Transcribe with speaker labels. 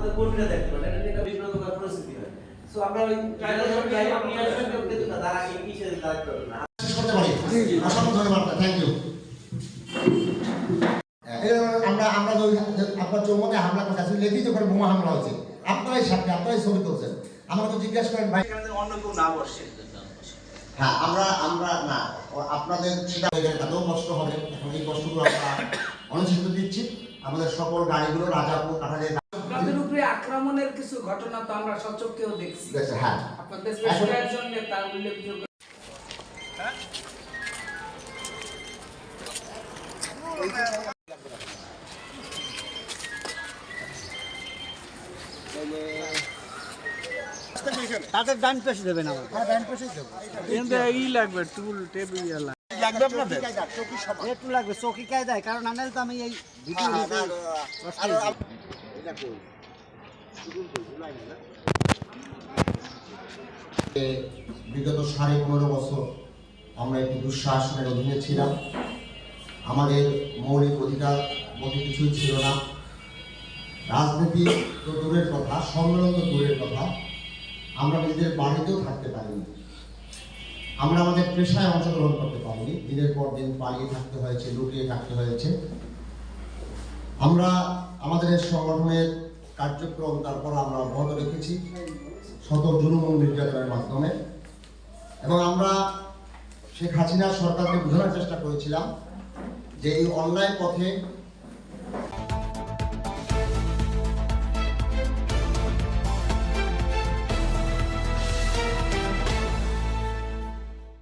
Speaker 1: আমাদের কর্মীরা দেখতে পারেন এটা একটা বিভ্রান্তকর পরিস্থিতি হয়। সো আমরা ওই ট্রাইবাল যাই আপনি আসবেন কেউ কিন্তু তারা এই কিসের দায়িত্ব না
Speaker 2: করতে পারি অসংখ্য ধন্যবাদ থ্যাংক ইউ আমরা আমরা যে ওই- যে আপনার চৌমনে হামলা করতে আসলে লিখিত করে বোমা হামলা হয়েছে। আপনারাই সাক্ষী আপনারাই ছবি তুলছেন। আমাকে তো জিজ্ঞাসা করেন ভাই
Speaker 1: অন্য কেউ না বসে
Speaker 2: হ্যাঁ আমরা আমরা না আপনাদের সেটা কষ্ট হবে। এখন এই কষ্টগুলো আমরা দিচ্ছি। আমাদের সকল গাড়িগুলো রাজাপুর কাঠালে
Speaker 3: আপনাদের উপরে আক্রমণের কিছু ঘটনা তো আমরা সচক্ষেও দেখছি।
Speaker 2: হ্যাঁ।
Speaker 3: আপনাদের স্পেশাল একজন নেতা উল্লেখযোগ্য
Speaker 4: তাদের ডান পেশে দেবেন আমার
Speaker 5: ই লাগবে টুল টেবিল লাগবে।
Speaker 1: লাগবে আপনাদের?
Speaker 4: একটু লাগবে চৌকি কায়দায় কারণ আনাল তো আমি এই ভিডিও
Speaker 2: বিগত সাড়ে পনেরো বছর আমরা একটি দুঃশাসনের অধীনে ছিলাম। আমাদের মৌলিক অধিকার বলতে কিছুই ছিল না। রাজনীতি তো দূরের কথা, সম্মেলন তো দূরের কথা। আমরা নিজেদের বাড়িতেও থাকতে পারিনি। আমরা আমাদের পেশায় অংশগ্রহণ করতে পারিনি। দিনের পর দিন পালিয়ে থাকতে হয়েছে, লুকিয়ে থাকতে হয়েছে। আমরা আমাদের সংগঠনের কার্যক্রম, তারপর আমরা অব্যাহত রেখেছি শত মন্দির নির্যাতনের মাধ্যমে। এবং আমরা শেখ হাসিনা সরকারকে বোঝানোর চেষ্টা করেছিলাম যে এই অনলাইন পথে